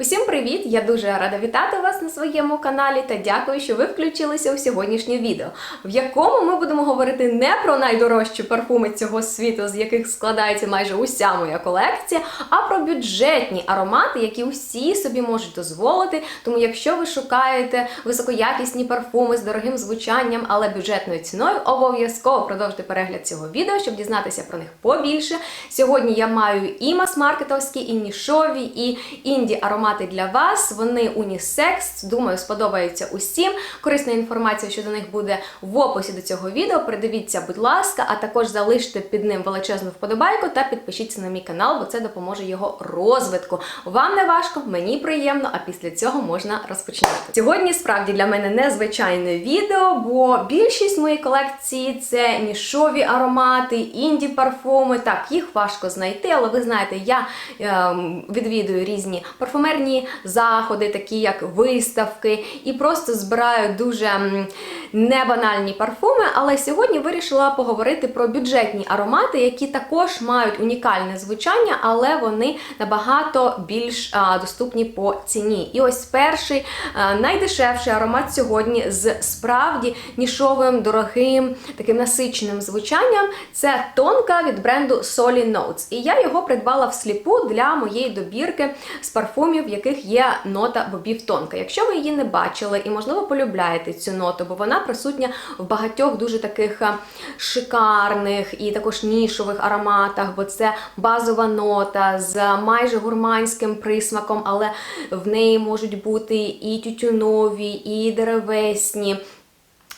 Усім привіт! Я дуже рада вітати вас на своєму каналі та дякую, що ви включилися у сьогоднішнє відео, в якому ми будемо говорити не про найдорожчі парфуми цього світу, з яких складається майже уся моя колекція, а про бюджетні аромати, які усі собі можуть дозволити. Тому, якщо ви шукаєте високоякісні парфуми з дорогим звучанням, але бюджетною ціною, обов'язково продовжуйте перегляд цього відео, щоб дізнатися про них побільше. Сьогодні я маю і мас-маркетовські, і нішові, і інді аромати для вас. Вони унісекс. Думаю, сподобаються усім. Корисна інформація щодо них буде в описі до цього відео. Придивіться, будь ласка, а також залиште під ним величезну вподобайку та підпишіться на мій канал, бо це допоможе його розвитку. Вам не важко, мені приємно, а після цього можна розпочинати. Сьогодні справді для мене незвичайне відео, бо більшість моєї колекції це нішові аромати, інді парфуми. Так, їх важко знайти, але ви знаєте, я ем, відвідую різні парфумерні заходи, такі як виставки, і просто збираю дуже небанальні парфуми. Але сьогодні вирішила поговорити про бюджетні аромати, які також мають унікальне звучання, але вони набагато більш доступні по ціні. І ось перший найдешевший аромат сьогодні з справді нішовим, дорогим, таким насиченим звучанням. Це тонка від бренду Solly Notes. І я його придбала всліпу для моєї добірки з парфумів, в яких є нота бобів тонка. Якщо ви її не бачили і, можливо, полюбляєте цю ноту, бо вона присутня в багатьох дуже таких шикарних і також нішових ароматах, бо це базова нота з майже гурманським присмаком, але в неї можуть бути і тютюнові, і деревесні.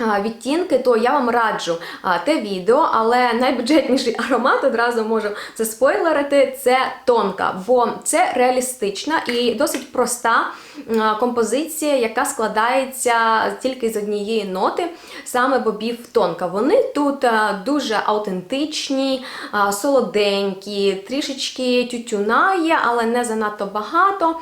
Відтінки, то я вам раджу а, те відео, але найбюджетніший аромат одразу можу це спойлерити. Це тонка, бо це реалістична і досить проста композиція, яка складається тільки з однієї ноти, саме бобів тонка. Вони тут дуже аутентичні, а, солоденькі, трішечки тютюна є, але не занадто багато.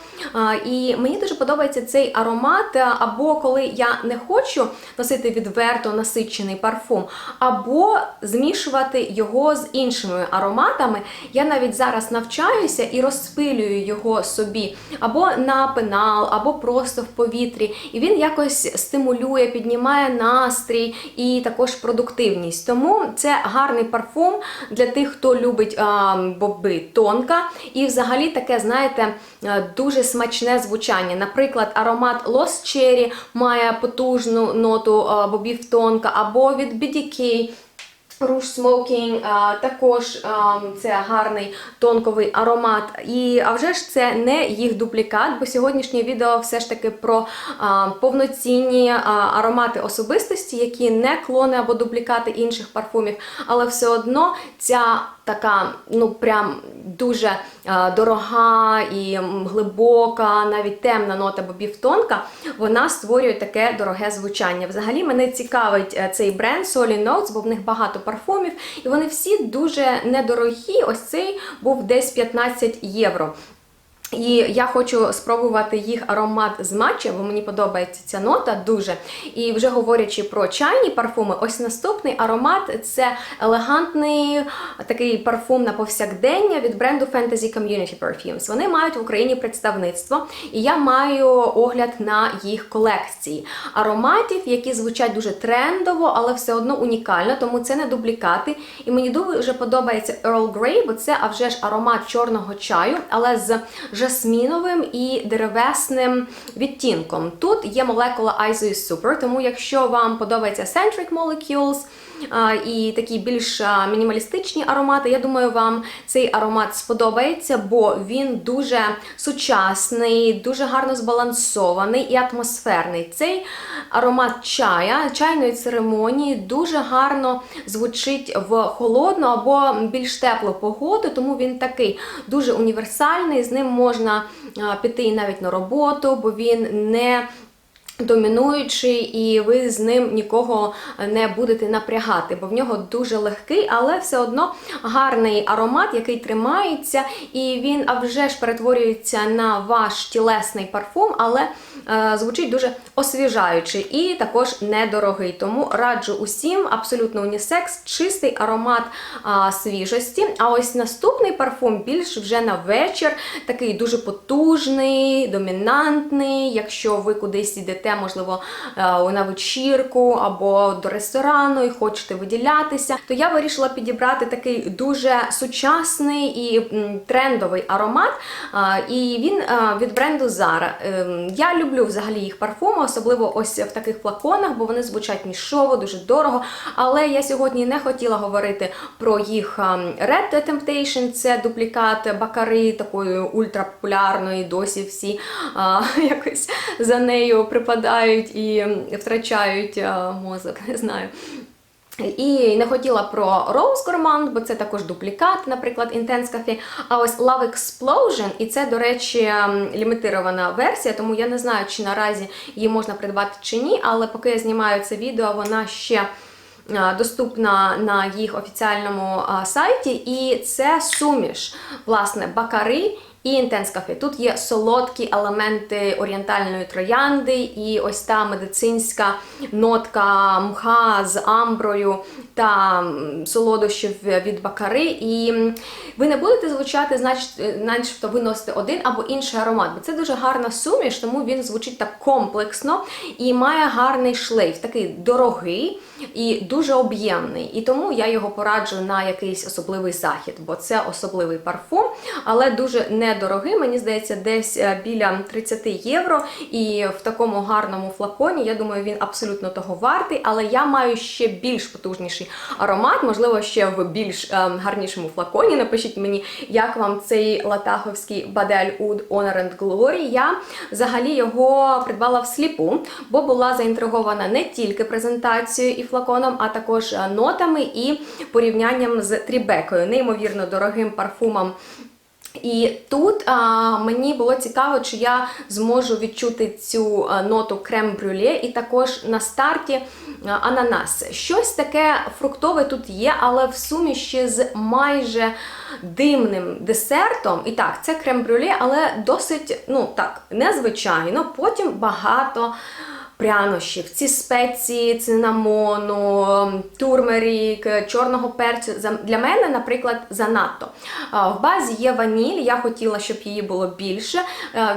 І мені дуже подобається цей аромат, або коли я не хочу носити відверто насичений парфум, або змішувати його з іншими ароматами. Я навіть зараз навчаюся і розпилюю його собі або на пенал, або просто в повітрі. І він якось стимулює, піднімає настрій і також продуктивність. Тому це гарний парфум для тих, хто любить а, боби тонка. І взагалі таке, знаєте, е, дуже смачне звучання. Наприклад, аромат Lost Cherry має потужну ноту бобів тонка, або від BDK Rouge Smoking, також це гарний тонковий аромат. І а вже ж це не їх дуплікат, бо сьогоднішнє відео все ж таки про повноцінні аромати особистості, які не клони або дуплікати інших парфумів, але все одно ця така, ну прям дуже дорога і глибока, навіть темна нота бобів тонка, вона створює таке дороге звучання. Взагалі мене цікавить е, цей бренд Solly Notes, бо в них багато парфумів, і вони всі дуже недорогі. Ось цей був десь 15 євро. І я хочу спробувати їх аромат з матча, бо мені подобається ця нота дуже. І вже говорячи про чайні парфуми, ось наступний аромат це елегантний такий парфум на повсякдення від бренду Fantasy Community Perfumes. Вони мають в Україні представництво, і я маю огляд на їх колекції ароматів, які звучать дуже трендово, але все одно унікально, тому це не дублікати. І мені дуже подобається Earl Grey, бо це а вже ж аромат чорного чаю, але з жасміновим і деревесним відтінком. Тут є молекула Iso Super, тому якщо вам подобається Centric Molecules, і такі більш мінімалістичні аромати. Я думаю, вам цей аромат сподобається, бо він дуже сучасний, дуже гарно збалансований і атмосферний. Цей аромат чая, чайної церемонії дуже гарно звучить в холодну або більш теплу погоду, тому він такий дуже універсальний. З ним можна піти навіть на роботу, бо він не домінуючий, і ви з ним нікого не будете напрягати, бо в нього дуже легкий, але все одно гарний аромат, який тримається, і він а вже ж перетворюється на ваш тілесний парфум, але е, звучить дуже освіжаюче і також недорогий. Тому раджу усім абсолютно унісекс, чистий аромат а, свіжості. А ось наступний парфум більш вже на вечір, такий дуже потужний, домінантний. Якщо ви кудись йдете, можливо, е, на вечірку або до ресторану і хочете виділятися, то я вирішила підібрати такий дуже сучасний і трендовий аромат. І він від бренду Zara. Ем, Я люблю взагалі їх парфуми, особливо ось в таких флаконах, бо вони звучать нішово, дуже дорого. Але я сьогодні не хотіла говорити про їх Red Temptation, це дуплікат Бакари, такої ультрапопулярної, досі всі а, якось за нею припадають і втрачають мозок, не знаю. І не хотіла про Rose Gourmand, бо це також дуплікат, наприклад, Intense Cafe. А ось Love Explosion, і це, до речі, лімітирована версія, тому я не знаю, чи наразі її можна придбати чи ні, але поки я знімаю це відео, вона ще доступна на їх офіціальному сайті. І це суміш, власне, бакари. І Cafe. Тут є солодкі елементи орієнтальної троянди, і ось та медицинська нотка мха з амброю та солодощів від бакари. І ви не будете звучати, значить, начебто ви носите один або інший аромат, бо це дуже гарна суміш, тому він звучить так комплексно і має гарний шлейф, такий дорогий і дуже об'ємний. І тому я його пораджу на якийсь особливий захід, бо це особливий парфум, але дуже недорогий. Мені здається, десь е, біля 30 євро. І в такому гарному флаконі, я думаю, він абсолютно того вартий. Але я маю ще більш потужніший аромат, можливо, ще в більш е, гарнішому флаконі. Напишіть мені, як вам цей латаховський Бадель Oud Honor and Glory. Я взагалі його придбала всліпу, бо була заінтригована не тільки презентацією і флаконом, а також е, нотами і порівнянням з трібекою, неймовірно дорогим парфумом. І тут а, мені було цікаво, чи я зможу відчути цю ноту крем-брюле, і також на старті ананас. Щось таке фруктове тут є, але в суміші з майже димним десертом. І так, це крем-брюле, але досить, ну так, незвичайно. Потім багато прянощів, ці спеції, цинамону, турмерік, чорного перцю. Для мене, наприклад, занадто. В базі є ваніль, я хотіла, щоб її було більше.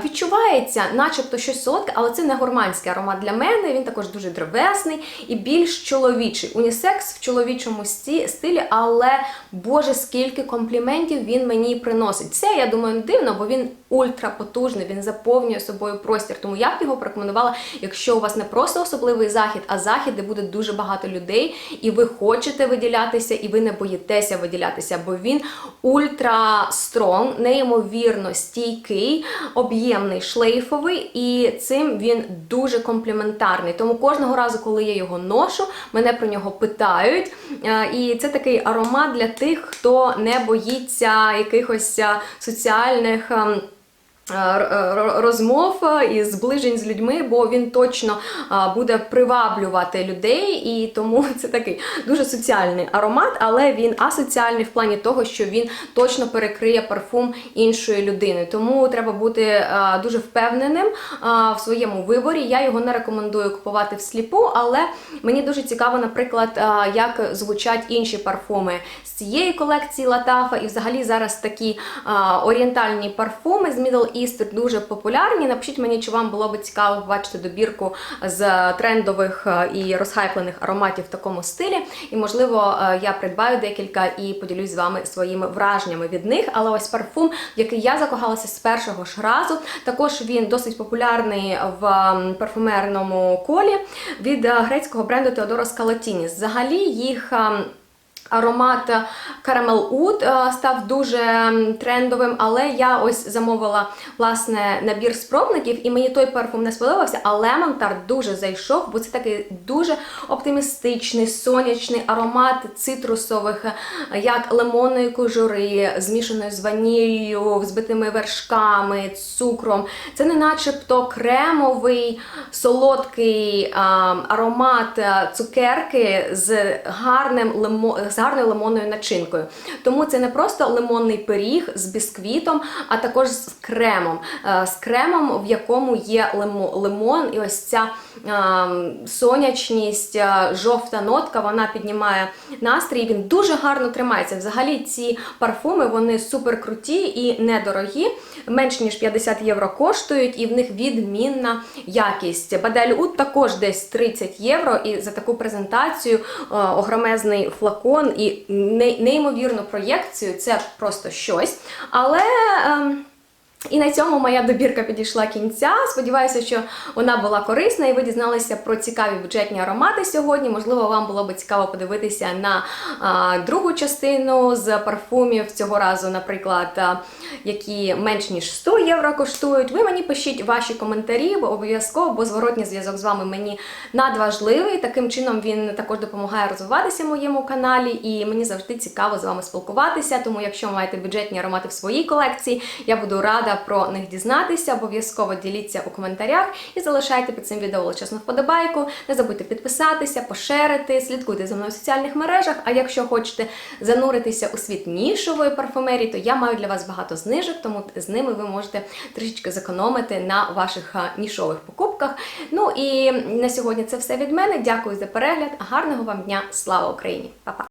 Відчувається, начебто щось солодке, але це не гурманський аромат для мене. Він також дуже древесний і більш чоловічий. Унісекс в чоловічому стилі, але Боже, скільки компліментів він мені приносить. Це, я думаю, не дивно, бо він ультрапотужний, він заповнює собою простір. Тому я б його порекомендувала, якщо у вас не просто особливий захід, а захід, де буде дуже багато людей, і ви хочете виділятися, і ви не боїтеся виділятися, бо він ультра стронг, неймовірно стійкий, об'ємний, шлейфовий, і цим він дуже компліментарний. Тому кожного разу, коли я його ношу, мене про нього питають. Е, І це такий аромат для тих, хто не боїться якихось е, соціальних. Р- р- розмов е, і зближень з людьми, бо він точно буде приваблювати людей, і тому це такий дуже соціальний аромат, але він асоціальний в плані того, що він точно перекриє парфум іншої людини. Тому треба бути дуже впевненим в своєму виборі. Я його не рекомендую купувати всліпу, але мені дуже цікаво, наприклад, як звучать інші парфуми з цієї колекції Латафа, і взагалі зараз такі орієнтальні парфуми з Middle East дуже популярні. Напишіть мені, чи вам було б цікаво побачити добірку з трендових і розхайплених ароматів в такому стилі. І, можливо, я придбаю декілька і поділюсь з вами своїми враженнями від них. Але ось парфум, в який я закохалася з першого ж разу, також він досить популярний в парфумерному колі від грецького бренду Теодоро Скалатіні. Взагалі їх. Аромат Caramel Oud е, став дуже трендовим, але я ось замовила власне набір спробників, і мені той парфум не сподобався, а Lemon дуже зайшов, бо це такий дуже оптимістичний, сонячний аромат цитрусових, е, як лимонної кожури, змішаної з ваніллю, збитими вершками, цукром. Це не начебто кремовий, солодкий аромат цукерки з гарним лимо, з гарною лимонною начинкою. Тому це не просто лимонний пиріг з бісквітом, а також з кремом. Е, З кремом, в якому є лимо- лимон, і ось ця сонячність, е, жовта нотка, вона піднімає настрій. Він дуже гарно тримається. Взагалі, ці парфуми вони супер круті і недорогі. Менш ніж 50 євро коштують, і в них відмінна якість. Бадель Ут також десь 30 євро, і за таку презентацію е, огромезний флакон і неймовірну проєкцію це просто щось. Але. ем, і на цьому моя добірка підійшла кінця. Сподіваюся, що вона була корисна і ви дізналися про цікаві бюджетні аромати сьогодні. Можливо, вам було би цікаво подивитися на а, другу частину з парфумів цього разу, наприклад, а, які менш ніж 100 євро коштують. Ви мені пишіть ваші коментарі, бо обов'язково, бо зворотній зв'язок з вами мені надважливий. Таким чином він також допомагає розвиватися моєму каналі, і мені завжди цікаво з вами спілкуватися. Тому, якщо маєте бюджетні аромати в своїй колекції, я буду рада про них дізнатися. Обов'язково діліться у коментарях і залишайте під цим відео величезну вподобайку. Не забудьте підписатися, пошерити, слідкуйте за мною в соціальних мережах. А якщо хочете зануритися у світ нішової парфумерії, то я маю для вас багато знижок, тому з ними ви можете трішечки зекономити на ваших нішових покупках. Ну і на сьогодні це все від мене. Дякую за перегляд. Гарного вам дня! Слава Україні! Па-па!